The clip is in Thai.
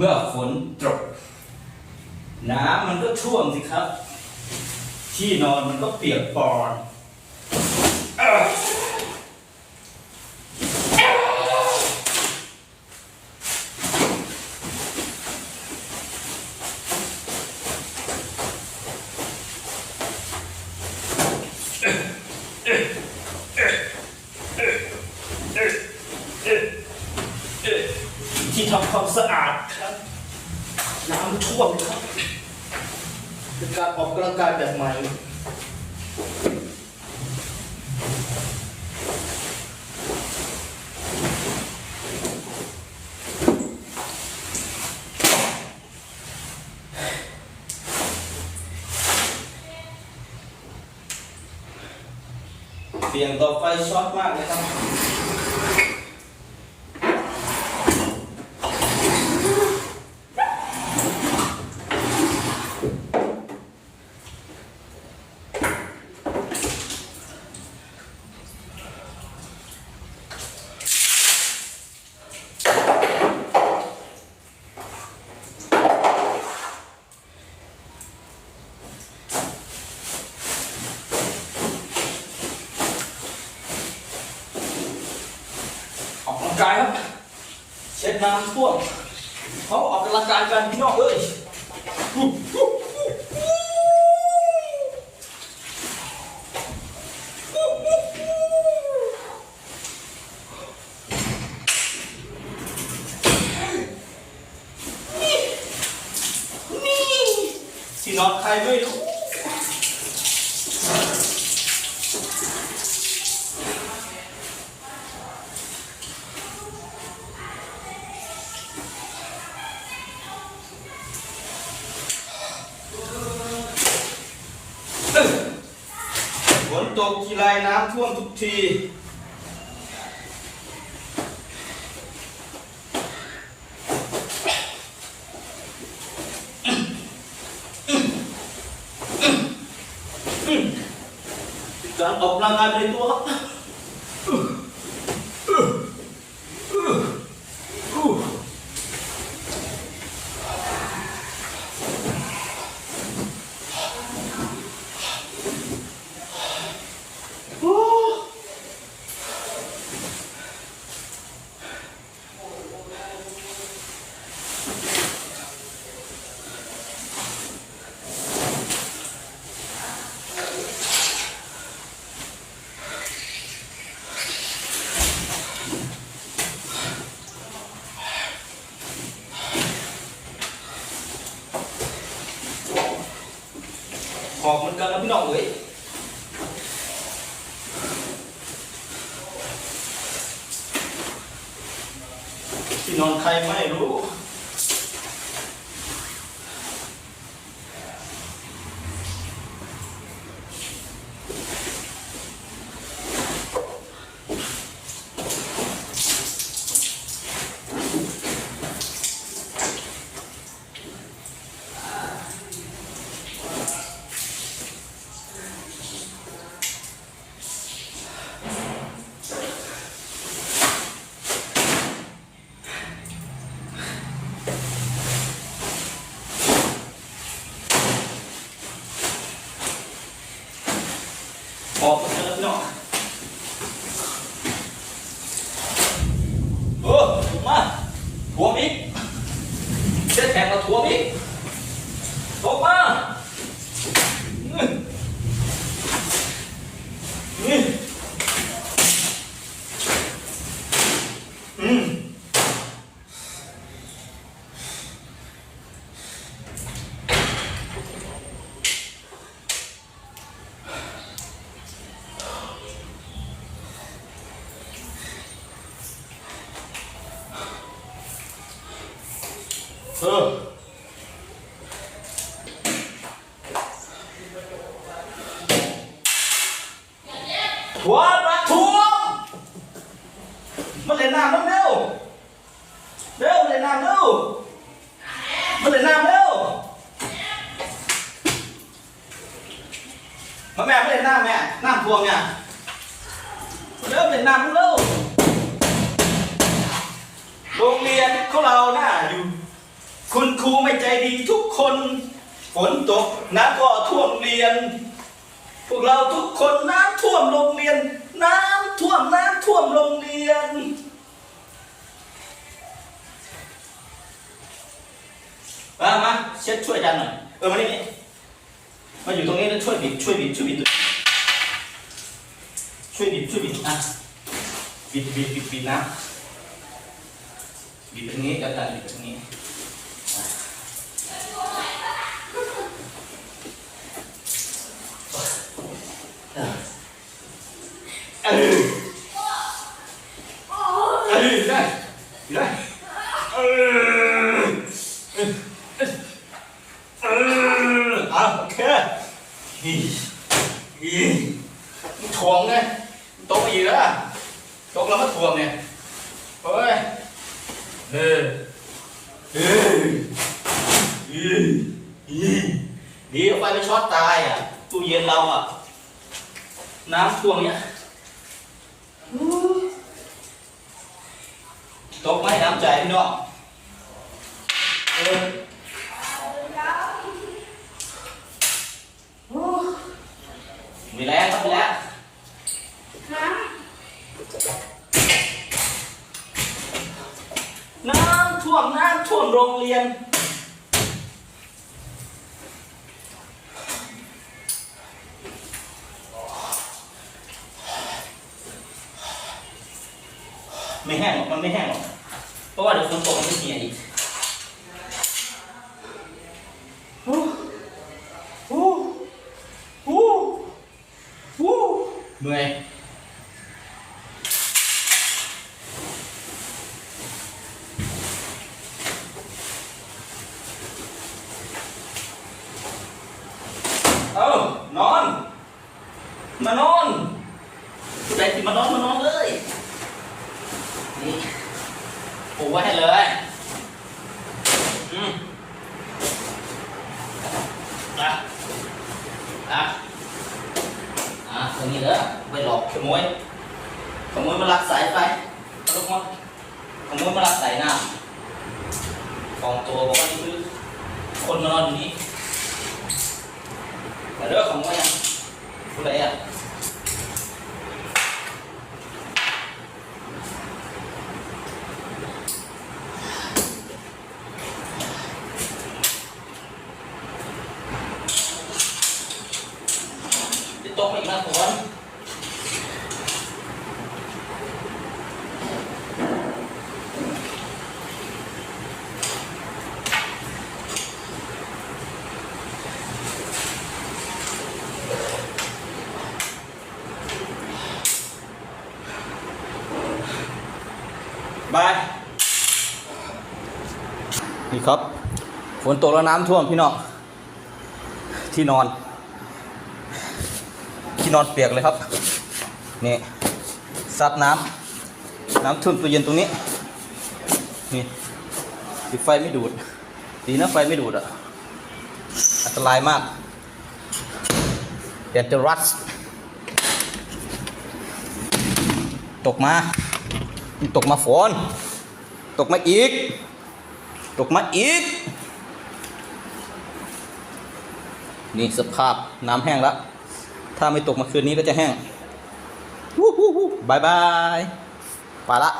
เมื่อฝนตก น้ำมันก็ท่วมสิครับ ที่นอนมันก็เปียกปอนเอ้อที่ทำความสะอาดครับ น้ำท่วมครับ เป็นการออกกำลังกายแบบใหม่เสี่ยงต่อไฟช็อตมากเลยครับ กกำลังกายครับ เช็ดน้ำท่วมเขาออกกำลังกายกันพี่น้องเอ้ยนี่ที่นอนใครไม่รู้ ตกทีไรน้ำท่วมทุกที การออกกำลังกายในตัวครับ อบมันกันแล้วพี่น้องเอ้ยที่นอนใครไม่รู้ ออกมาเจอพี่น้องเออมาทวงอีกเช็ดแข็งมาทวงอีกตกมานี่นี่ อืมเออทวงมาทวงมาเล่นน้ำน้ำเร็วเร็วเล่นน้ำเร็วมาเล่นน้ำเร็วมาแม่มาเล่นน้ำแม่น้ำ ทวงเนี่ยเร็วเล่นน้ำเร็วโรงเรียนของเราน่ะอยู่ คุณครูไม่ใจดีทุกคน ฝนตกน้ำก็ท่วมเรียน พวกเราทุกคนน้ำท่วมโรงเรียน น้ำท่วมน้ำท่วมโรงเรียนมามาเช็ดช่วยจันหน่อยเออมานี่นี่มาอยู่ตรงนี้แล้วช่วยบิดช่วยบิดช่วยบิดด้ว ช่วยบิดช่วยบิดอะบิดบิดบิดบิดนะบิดตรงนี้แล้วกันบิดตรงนี้อะเออเออเออได้ได้เออเอออะโอเคอีอีถ่วงไง ตกอีกแล้วตกแล้วมาถ่วงเนี่ยเฮ้ยเออเอออีอีดีเอาไฟไปช็อตตายอะตู้เย็นเราอะ น้ำท่วมเนี่ยตกไหมน้ำใจพี่น้องเออ มีแล้วครับมีแล้ว น้ำท่วมน้ำท่วมโรงเรียน ไม่แห้งหรอกมันไม่แห้งหรอกเพราะว่าเดี๋ยวฝนตกมันจะเหี่ยอีกโอ้โหโอ้โหเหนื่อย เอ้านอน มานอนผู้ใดที่มานอนมานอนเลย นี่ปูไว้ให้เลย อืมอะอะอะตรงนี้เด้อไปหลอก ขโมย ขโมยมาลักสายไฟลูกมาขโมยมาลักสายน้ำกองตัวบอกว่านี่คือคนมานอนอยู่นี่มาเด้อขโมยอะผู้ใดอะเดี๋ยวตกมาอีกนะฝน บายนี่ครับฝนตกแล้วน้ำท่วมพี่น้องที่นอน ที่นอนเปียกเลยครับนี่ซัดน้ำน้ำท่วมตัวเย็นตรงนี้นี่ดีไฟไม่ดูดดีนะไฟไม่ดูดอะอันตรายมากเดี๋ยวจะรัสตกมา ตกมาฝนตกมาอีก ตกมาอีก นี่สภาพน้ำแห้งแล้ว ถ้าไม่ตกมาคืนนี้ก็จะแห้งวู้ฮู้ฮู้บายบายไปละ